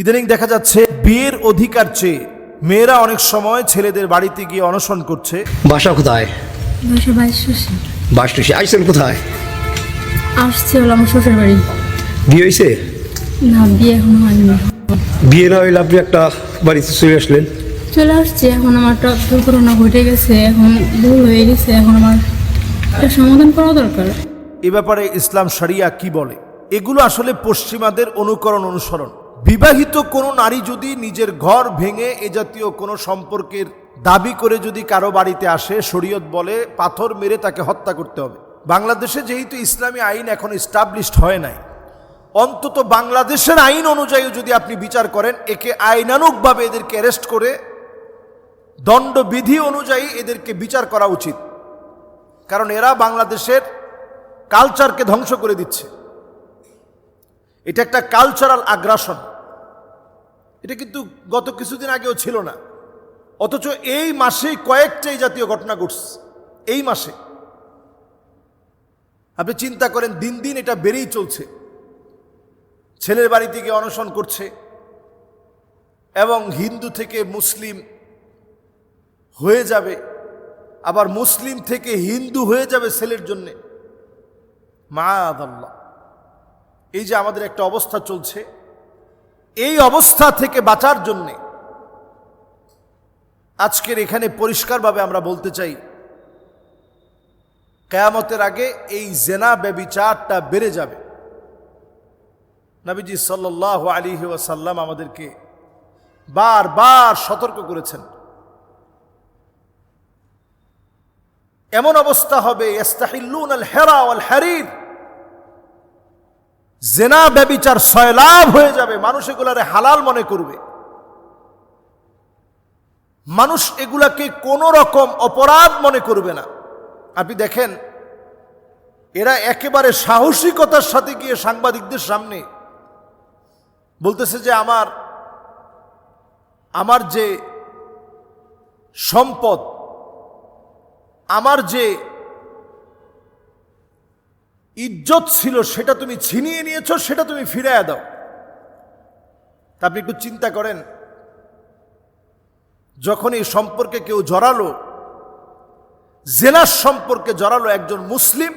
ইদানিং দেখা যাচ্ছে বিয়ের অধিকার চেয়ে মেয়েরা অনেক সময় ছেলেদের বাড়িতে গিয়ে অনশন করছে। বাসা কোথায়? বাসা বাসটি আইসেন কোথায়? আসছে হলো আমার শ্বশুর বাড়ি। বিয়ে হয়েছে না বিয়ে এখনও হয়নি বিয়ে না হইলে আপনি একটা বাড়িতে চলে আসলেন? চলে আসছে এখন আমার একটা দুর্ঘটনা ঘটে গেছে এখন ভুল হয়ে গেছে এখন আমার একটা সমাধান করা দরকার। এ ব্যাপারে ইসলাম শরিয়া কি বলে? এগুলো আসলে পশ্চিমাদের অনুকরণ অনুসরণ। বিবাহিত কোনো নারী যদি নিজের ঘর ভেঙে এ জাতীয় কোনো সম্পর্কের দাবি করে যদি কারও বাড়িতে আসে, শরীয়ত বলে পাথর মেরে তাকে হত্যা করতে হবে। বাংলাদেশে যেহেতু ইসলামী আইন এখন স্টাবলিশড হয় নাই, অন্তত বাংলাদেশের আইন অনুযায়ী যদি আপনি বিচার করেন, একে আইনানুকভাবে এদেরকে অ্যারেস্ট করে দণ্ডবিধি অনুযায়ী এদেরকে বিচার করা উচিত। কারণ এরা বাংলাদেশের কালচারকে ধ্বংস করে দিচ্ছে। এটা একটা কালচারাল আগ্রাসন এটা কিন্তু গত কিছুদিন আগেও ছিল না। অথচ এই মাসেই কয়েকটা এই জাতীয় ঘটনা ঘটছে। এই মাসে। আপনি চিন্তা করেন, দিন দিন এটা বেড়েই চলছে। ছেলের বাড়িতে গিয়ে অনশন করছে এবং হিন্দু থেকে মুসলিম হয়ে যাবে, আবার মুসলিম থেকে হিন্দু হয়ে যাবে ছেলের জন্যে। মা আদাল্লাহ এই যে আমাদের একটা অবস্থা চলছে, এই অবস্থা থেকে বাঁচার জন্যে আজকের এখানে পরিষ্কারভাবে আমরা বলতে চাই, কেয়ামতের আগে এই জেনা ব্যবিচারটা বেড়ে যাবে। নাবিজি সাল্লাহ আলী ওয়াসাল্লাম আমাদেরকে বারবার সতর্ক করেছেন। এমন অবস্থা হবে ইস্তাহিল্লুন আল হেরা ওয়াল হারির জেনা ব্যবিচার সয়লাভ হয়ে যাবে মানুষ এগুলারে হালাল মনে করবে। মানুষ এগুলাকে কোনো রকম অপরাধ মনে করবে না। আপনি দেখেন, এরা একেবারে সাহসিকতার সাথে গিয়ে সাংবাদিকদের সামনে বলতেছে যে আমার আমার যে সম্পদ, আমার যে ইজ্জত ছিল, সেটা তুমি ছিনিয়ে নিয়েছ, সেটা তুমি ফিরাইয়া দাও। তা আপনি একটু চিন্তা করেন, যখন এই সম্পর্কে কেউ জড়ালো, জেনার সম্পর্কে জড়ালো একজন মুসলিম,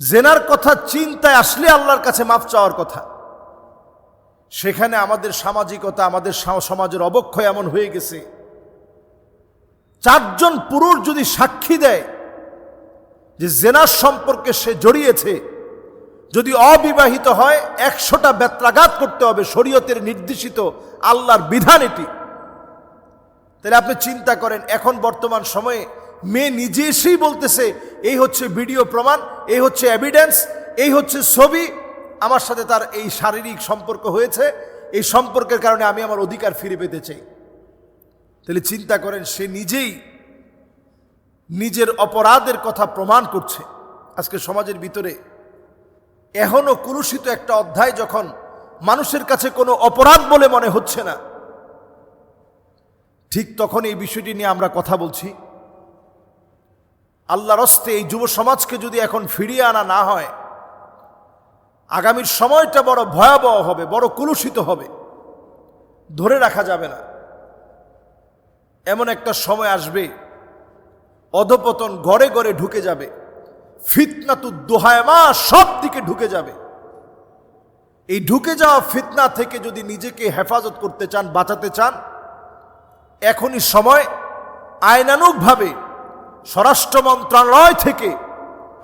জেনার কথা চিন্তায় আসলে আল্লাহর কাছে মাফ চাওয়ার কথা। সেখানে আমাদের সামাজিকতা, আমাদের সমাজের অবক্ষয় এমন হয়ে গেছে। চারজন পুরুষ যদি সাক্ষী দেয় যে জেনার সম্পর্কে সে জড়িয়েছে, যদি অবিবাহিত হয়, একশোটা বেত্রাঘাত করতে হবে শরীয়তের নির্দেশিত আল্লাহর বিধান এটি। তাহলে আপনি চিন্তা করেন, এখন বর্তমান সময়ে মেয়ে নিজে এসেই বলতেছে, এই হচ্ছে ভিডিও প্রমাণ, এই হচ্ছে এভিডেন্স এই হচ্ছে ছবি, আমার সাথে তার এই শারীরিক সম্পর্ক হয়েছে, এই সম্পর্কের কারণে আমি আমার অধিকার ফিরে পেতে চাই। তাহলে চিন্তা করেন, সে নিজেই নিজের অপরাধের কথা প্রমাণ করছে। আজকে সমাজের ভিতরে এখনও কুলুষিত একটা অধ্যায় যখন মানুষের কাছে কোনো অপরাধ বলে মনে হচ্ছে না, ঠিক তখন এই বিষয়টি নিয়ে আমরা কথা বলছি। আল্লাহর হস্তে এই যুব সমাজকে যদি এখন ফিরিয়ে আনা না হয়, আগামীর সময়টা বড় ভয়াবহ হবে, বড় কুলুষিত হবে, ধরে রাখা যাবে না। এমন একটা সময় আসবে অধপতন গড়ে গড়ে ঢুকে যাবে। ফিতনাতু দোহায়মা সব দিকে ঢুকে যাবে। এই ঢুকে যাওয়া ফিতনা থেকে যদি নিজেকে হেফাজত করতে চান, বাঁচাতে চান, এখনই সময় আইনানুকভাবে স্বরাষ্ট্র মন্ত্রণালয় থেকে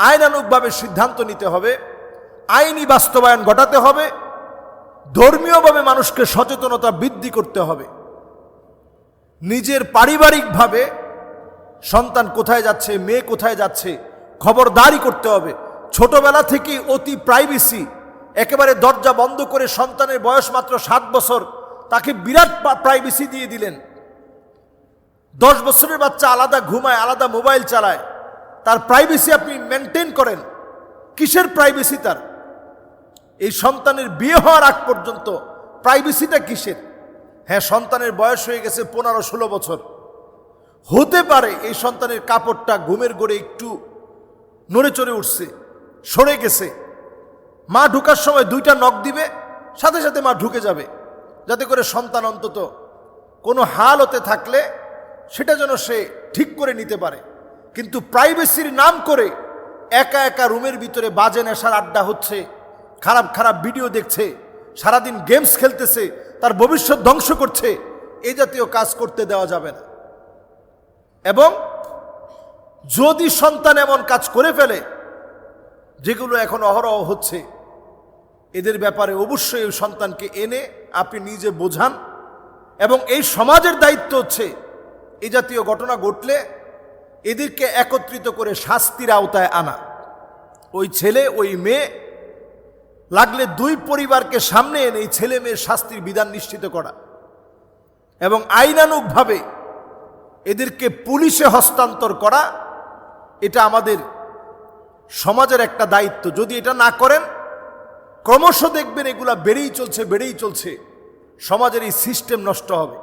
আইনানুকভাবে সিদ্ধান্ত নিতে হবে, আইনি বাস্তবায়ন ঘটাতে হবে, ধর্মীয়ভাবে মানুষকে সচেতনতা বৃদ্ধি করতে হবে। নিজের পারিবারিকভাবে সন্তান কোথায় যাচ্ছে, মেয়ে কোথায় যাচ্ছে, খবরদারি করতে হবে। ছোটবেলা থেকেই অতি প্রাইভেসি একেবারে দরজা বন্ধ করে সন্তানের বয়স মাত্র সাত বছর, তাকে বিরাট প্রাইভেসি দিয়ে দিলেন। দশ বছরের বাচ্চা আলাদা ঘুমায়, আলাদা মোবাইল চালায়। তার প্রাইভেসি আপনি মেনটেন করেন। কিসের প্রাইভেসি তার? এই সন্তানের বিয়ে হওয়ার আগ পর্যন্ত প্রাইভেসিটা কিসের? হ্যাঁ সন্তানের বয়স হয়ে গেছে পনেরো ষোলো বছর। হতে পারে এই সন্তানের কাপড়টা ঘুমের গড়ে একটু নড়ে চড়ে উঠছে, সরে গেছে। মা ঢুকার সময় দুইটা নখ দিবে, সাথে সাথে মা ঢুকে যাবে। যাতে করে সন্তান অন্তত কোনো হালতে থাকলে সেটা যেন সে ঠিক করে নিতে পারে। কিন্তু প্রাইভেসির নাম করে একা একা রুমের ভিতরে বাজে নেশার আড্ডা হচ্ছে, খারাপ খারাপ ভিডিও দেখছে, সারাদিন গেমস খেলতেছে, তার ভবিষ্যৎ ধ্বংস করছে এই জাতীয় কাজ করতে দেওয়া যাবে না। এবং যদি সন্তান এমন কাজ করে ফেলে, যেগুলো এখন অহরহ হচ্ছে, এদের ব্যাপারে অবশ্যই ওই সন্তানকে এনে আপনি নিজে বোঝান। এবং এই সমাজের দায়িত্ব হচ্ছে, এই জাতীয় ঘটনা ঘটলে এদেরকে একত্রিত করে শাস্তির আওতায় আনা। ওই ছেলে, ওই মেয়ে লাগলে দুই পরিবারকে সামনে এনে এই ছেলে মেয়ের শাস্তির বিধান নিশ্চিত করা। এবং আইনানুগভাবে এদেরকে পুলিশে হস্তান্তর করা, এটা আমাদের সমাজের একটা দায়িত্ব। যদি এটা না করেন, ক্রমশ দেখবেন এগুলা বেড়েই চলছে বেড়েই চলছে। সমাজের এই সিস্টেম নষ্ট হবে।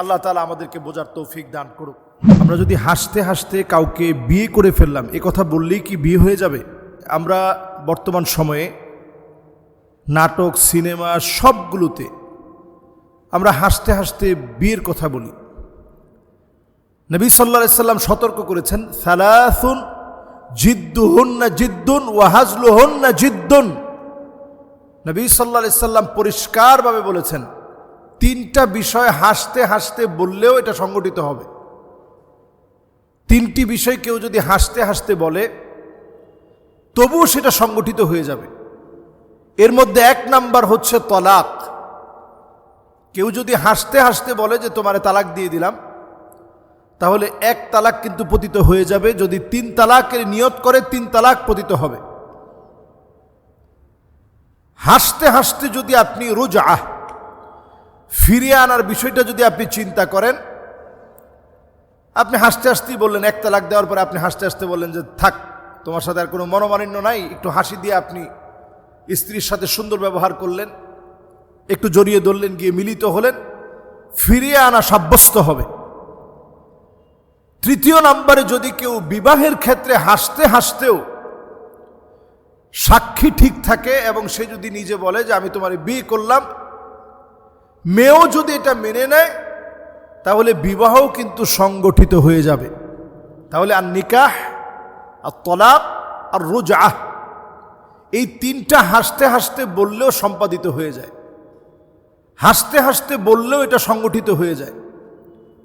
আল্লাহ তালা আমাদেরকে বোঝার তৌফিক দান করুক। আমরা যদি হাসতে হাসতে কাউকে বিয়ে করে ফেললাম, এ কথা বললেই কি বিয়ে হয়ে যাবে? আমরা বর্তমান সময়ে নাটক, সিনেমা সবগুলোতে আমরা হাসতে হাসতে বিয়ের কথা বলি। নবী সাল্লা সাল্লাম সতর্ক করেছেন, সালাসুন জিদ্দুহন না জিদ্দুন ওয়াহাজলুহন না জিদ্দুন। নবী সাল্লা সাল্লাম পরিষ্কারভাবে বলেছেন, তিনটা বিষয় হাসতে হাসতে বললেও এটা সংগঠিত হবে। তিনটি বিষয় কেউ যদি হাসতে হাসতে বলে, তবুও সেটা সংগঠিত হয়ে যাবে। এর মধ্যে এক নাম্বার হচ্ছে তলাক। কেউ যদি হাসতে হাসতে বলে যে, তোমারে তালাক দিয়ে দিলাম তাহলে এক তালাক কিন্তু পতিত হয়ে যাবে। যদি তিন তালাকের নিয়ত করে, তিন তালাক পতিত হবে। হাসতে হাসতে যদি আপনি রোজ আহ ফিরিয়ে আনার বিষয়টা যদি আপনি চিন্তা করেন, আপনি হাসতে হাসতেই বললেন, এক তালাক দেওয়ার পরে আপনি হাসতে হাসতে বললেন যে, থাক, তোমার সাথে আর কোনো মনোমালিন্য নাই। একটু হাসি দিয়ে আপনি স্ত্রীর সাথে সুন্দর ব্যবহার করলেন, একটু জড়িয়ে ধরলেন, গিয়ে মিলিত হলেন, ফিরিয়ে আনা সাব্যস্ত হবে। তৃতীয় নম্বরে যদি কেউ বিবাহের ক্ষেত্রে হাসতে হাসতেও সাক্ষী ঠিক থাকে এবং সে যদি নিজে বলে যে আমি তোমার বিয়ে করলাম, মেয়েও যদি এটা মেনে নেয়, তাহলে বিবাহও কিন্তু সংগঠিত হয়ে যাবে। তাহলে আর নিকাহ, আর তলাক, আর রোজাহ এই তিনটা হাসতে হাসতে বললেও সম্পাদিত হয়ে যায়। হাসতে হাসতে বললেও এটা সংগঠিত হয়ে যায়।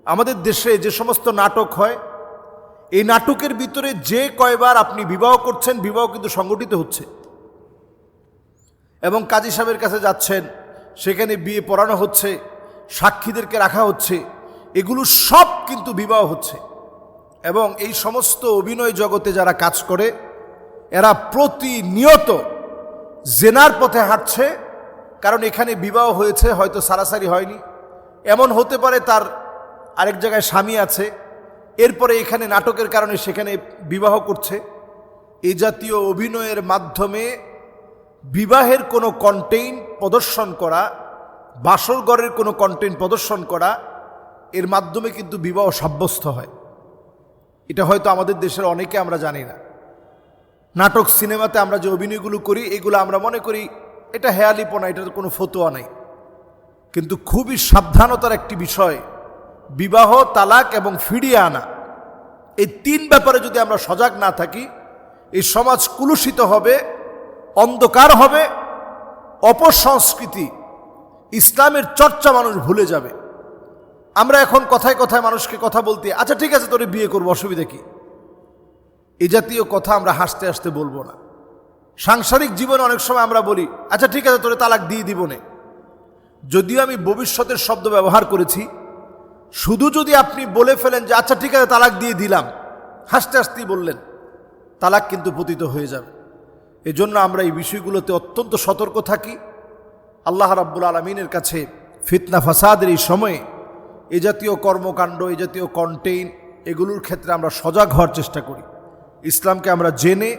আমাদের দেশে যে সমস্ত নাটক হয়, এই নাটকের ভিতরে যে কয়বার আপনি বিবাহ করছেন, বিবাহ কিন্তু সংগঠিত হচ্ছে। এবং কাজী সাহেবের কাছে যাচ্ছেন, সেখানে বিয়ে পড়ানো হচ্ছে, সাক্ষীদেরকে রাখা হচ্ছে, এগুলো সব কিন্তু বিবাহ হচ্ছে। এবং এই সমস্ত অভিনয় জগতে যারা কাজ করে, এরা প্রতিনিয়ত জেনার পথে হাঁটছে, কারণ এখানে বিবাহ হয়েছে, হয়তো সারাসারি হয়নি। এমন হতে পারে তার আরেক জায়গায় স্বামী আছে, এরপরে এখানে নাটকের কারণে সেখানে বিবাহ করছে। এই জাতীয় অভিনয়ের মাধ্যমে বিবাহের কোনো কন্টেইন প্রদর্শন করা বাসরগড়ের কোনো কন্টেইন প্রদর্শন করা, এর মাধ্যমে কিন্তু বিবাহ সাব্যস্ত হয়। এটা হয়তো আমাদের দেশের অনেকে আমরা জানি না। নাটক সিনেমাতে আমরা যে অভিনয়গুলো করি, এগুলো আমরা মনে করি এটা হেয়ালিপনা, এটার কোনো ফতোয়া নাই। কিন্তু খুবই সাবধানতার একটি বিষয় বিবাহ, তালাক এবং ফিরিয়ে আনা। এই তিন ব্যাপারে যদি আমরা সজাগ না থাকি, এই সমাজ কুলুষিত হবে, অন্ধকার হবে, অপসংস্কৃতি, ইসলামের চর্চা মানুষ ভুলে যাবে। আমরা এখন কথায় কথায় মানুষকে কথা বলতে আচ্ছা ঠিক আছে, তোরে বিয়ে করব, অসুবিধা কি? এ জাতীয় কথা আমরা হাসতে হাসতে বলব না। সাংসারিক জীবনে অনেক সময় আমরা বলি আচ্ছা ঠিক আছে, তোরে তালাক দিয়ে দিব নে। যদিও আমি ভবিষ্যতের শব্দ ব্যবহার করেছি শুধু যদি আপনি বলে ফেলেন যে আচ্ছা ঠিক আছে, তালাক দিয়ে দিলাম। হাসতে হাসতেই বললেন, তালাক কিন্তু পতিত হয়ে যাবে। এজন্য আমরা এই বিষয়গুলোতে অত্যন্ত সতর্ক থাকি। আল্লাহ রাব্বুল আলমিনের কাছে ফিতনা ফাসাদের এই সময়ে এ জাতীয় কর্মকাণ্ড, এ জাতীয় কন্টেইন এগুলোর ক্ষেত্রে আমরা সজাগ হওয়ার চেষ্টা করি। ইসলামকে আমরা জেনে,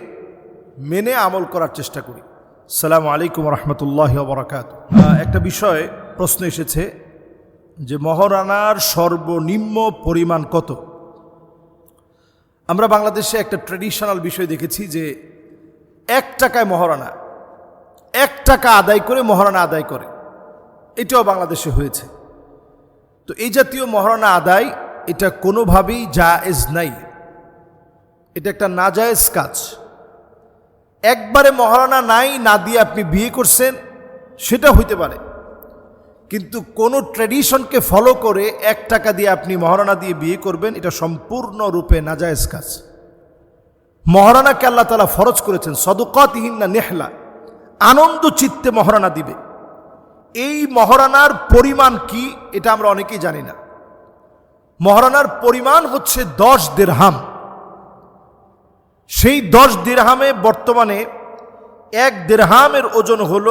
মেনে আমল করার চেষ্টা করি। সালামু আলাইকুম রহমতুল্লাহ বরাকাত একটা বিষয় প্রশ্ন এসেছে যে মহারানার সর্বনিম্ন পরিমাণ কত? আমরা বাংলাদেশে একটা ট্র্যাডিশনাল বিষয় দেখেছি যে এক টাকায় মহারানা, এক টাকা আদায় করে মহারণা আদায় করে। এটাও বাংলাদেশে হয়েছে। তো এই জাতীয় মহারণা আদায় এটা কোনোভাবেই জায়েজ নাই। এটা একটা নাজায়েজ কাজ। একবারে মহারানা নাই, না দিয়ে আপনি বিয়ে করছেন সেটা হইতে পারে। কিন্তু কোনো ট্র্যাডিশনকে ফলো করে এক টাকা দিয়ে আপনি মহারণা দিয়ে বিয়ে করবেন, এটা সম্পূর্ণরূপে নাজায়েজ কাজ। মহারানাকে আল্লাহ তালা ফরজ করেছেন সদুকতহীন না নেহলা, আনন্দ চিত্তে মহারানা দিবে। এই মহারানার পরিমাণ কি, এটা আমরা অনেকেই জানি না। মহারানার পরিমাণ হচ্ছে দশ দেড়হাম সেই দশ দেড়হামে বর্তমানে এক দেড়হামের ওজন হল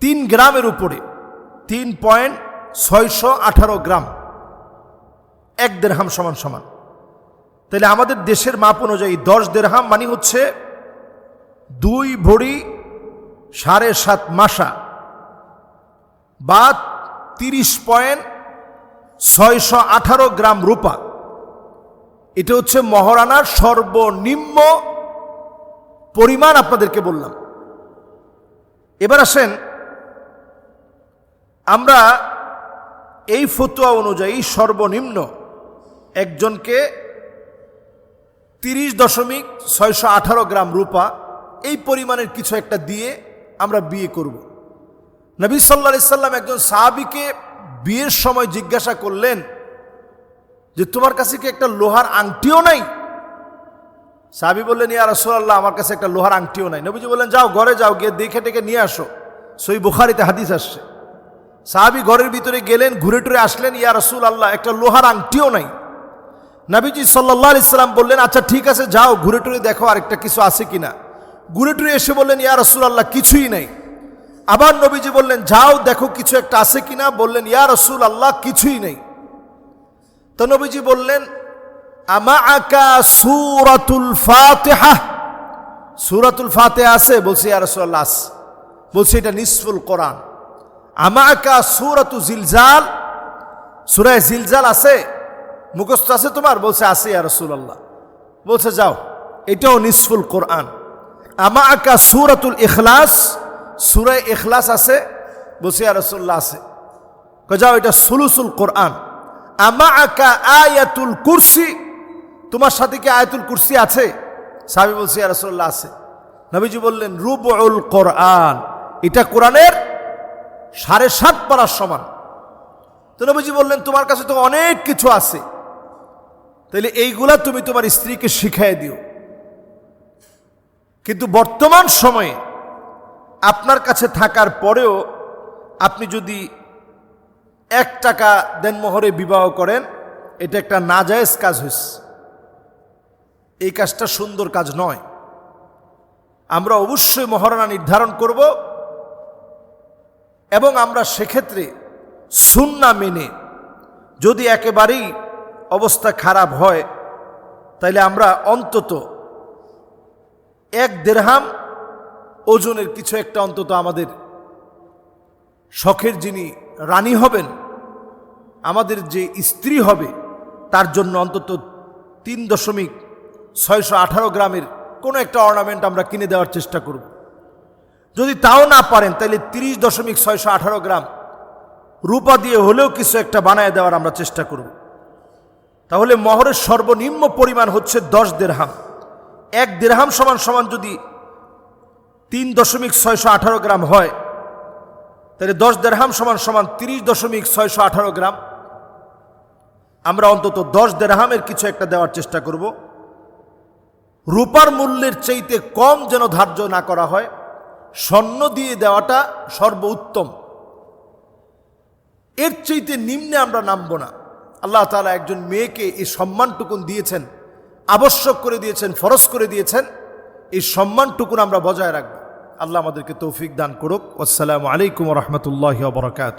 তিন গ্রামের উপরে, তিন পয়েন্ট ছয়শো আঠারো গ্রাম, এক দেড়হাম সমান সমান। তাহলে আমাদের দেশের মাপ অনুযায়ী দশ দেড়হাম মানে হচ্ছে দুই ভরি সাড়ে সাত মাসা বা তিরিশ পয়েন্ট ছয়শো আঠারো গ্রাম রূপা। এটা হচ্ছে মহারানার সর্বনিম্ন পরিমাণ আপনাদেরকে বললাম। এবার আসেন আমরা এই ফতুয়া অনুযায়ী সর্বনিম্ন একজনকে তিরিশ দশমিক ছয়শো আঠারো গ্রাম রূপা এই পরিমাণের কিছু একটা দিয়ে আমরা বিয়ে করব। নবী সাল্লা সাল্লাম একজন সাহাবিকে বিয়ের সময় জিজ্ঞাসা করলেন যে, তোমার কাছে কি একটা লোহার আংটিও নাই? সাহাবি বললেন, ইয়া রসোল্লাহ আমার কাছে একটা লোহার আংটিও নাই। নবীজি বললেন, যাও, ঘরে যাও, গিয়ে দেখে টেকে নিয়ে আসো। সই বুখারিতে হাদিস আসছে। সাহাবি ঘরের ভিতরে গেলেন, ঘুরে টুরে আসলেন, ইয়া রসুল আল্লাহ একটা লোহার আংটিও নাই। নাবিজি সাল্লাহ ইসলাম বললেন আচ্ছা ঠিক আছে, যাও, ঘুরে টুরে দেখো আরেকটা কিছু আছে কিনা। ঘুরে টুরে এসে বললেন, ইয়া রসুল আল্লাহ কিছুই নেই। আবার নবীজি বললেন, যাও, দেখো কিছু একটা আছে কিনা। বললেন, ইয়া রসুল আল্লাহ কিছুই নেই। তো নবীজি বললেন আমা আকা সুরাতুল ফাতেহা? সুরাতুল ফাতেহা আছে? বলছে, ইয়া রসুল বলছে, এটা নিসফুল কোরআন। আমা আকা সুরাতু জিলজাল। সুরায় জিলজাল আছে? মুখস্থ আছে তোমার? বলছে, আছে ইয়া রসুল্লাহ বলছে, যাও, এটাও নিসফুল কোরআন। আমা আকা সুরাতুল ইখলাস। সুরায় ইখলাস আছে? বলছে, ইয়া রসুল্লাহ আছে। যাও, এটা সুলুসুল কোরআন। আমা আকা আয়াতুল কুরসি। তোমার সাথে কি আয়াতুল কুরসি আছে? সাহাবি বলছি, ইয়া রসুল্লাহ আছে। নবীজি বললেন রুবুল কোরআন। এটা কোরআনের সাড়ে সাত পারার সমান। তো নবীজি বললেন, তোমার কাছে তো অনেক কিছু আছে। তাহলে এইগুলা তুমি তোমার স্ত্রীকে শিখাই দিও। কিন্তু বর্তমান সময়ে আপনার কাছে থাকার পরেও আপনি যদি এক টাকা দেনমোহরে বিবাহ করেন, এটা একটা নাজায়েজ কাজ হয়েছে এই কাজটা সুন্দর কাজ নয়। আমরা অবশ্যই মহারণা নির্ধারণ করব এবং আমরা সেক্ষেত্রে সুন্না মেনে যদি একেবারেই অবস্থা খারাপ হয়, তাইলে আমরা অন্তত এক দেড়হাম ওজনের কিছু একটা অন্তত আমাদের শখের যিনি রানী হবেন, আমাদের যে স্ত্রী হবে, তার জন্য অন্তত তিন দশমিক ছয়শো আঠারো গ্রামের কোনো একটা অর্নামেন্ট আমরা কিনে দেওয়ার চেষ্টা করব। যদি তাও না পারেন, তাহলে তিরিশ দশমিক ছয়শো আঠারো গ্রাম রূপা দিয়ে হলেও কিছু একটা বানায় দেওয়ার আমরা চেষ্টা করব। তাহলে মহরের সর্বনিম্ন পরিমাণ হচ্ছে দশ দেড়হাম। এক দেড়হাম সমান সমান যদি তিন দশমিক ছয়শো আঠারো গ্রাম হয়, তাহলে দশ দেড়হাম সমান সমান তিরিশ দশমিক ছয়শো আঠারো গ্রাম। আমরা অন্তত দশ দেড়হামের কিছু একটা দেওয়ার চেষ্টা করব। রূপার মূল্যের চাইতে কম যেন ধার্য না করা হয় স্বর্ণ দিয়ে দেওয়াটা সর্বোত্তম। এর চাইতে নিম্নে আমরা নামব না। আল্লাহ তালা একজন মেয়েকে এই সম্মানটুকুন দিয়েছেন, আবশ্যক করে দিয়েছেন, ফরজ করে দিয়েছেন। এই সম্মানটুকুন আমরা বজায় রাখব। আল্লাহ আমাদেরকে তৌফিক দান করুক। আসসালামু আলাইকুম রহমতুল্লাহ বরকাত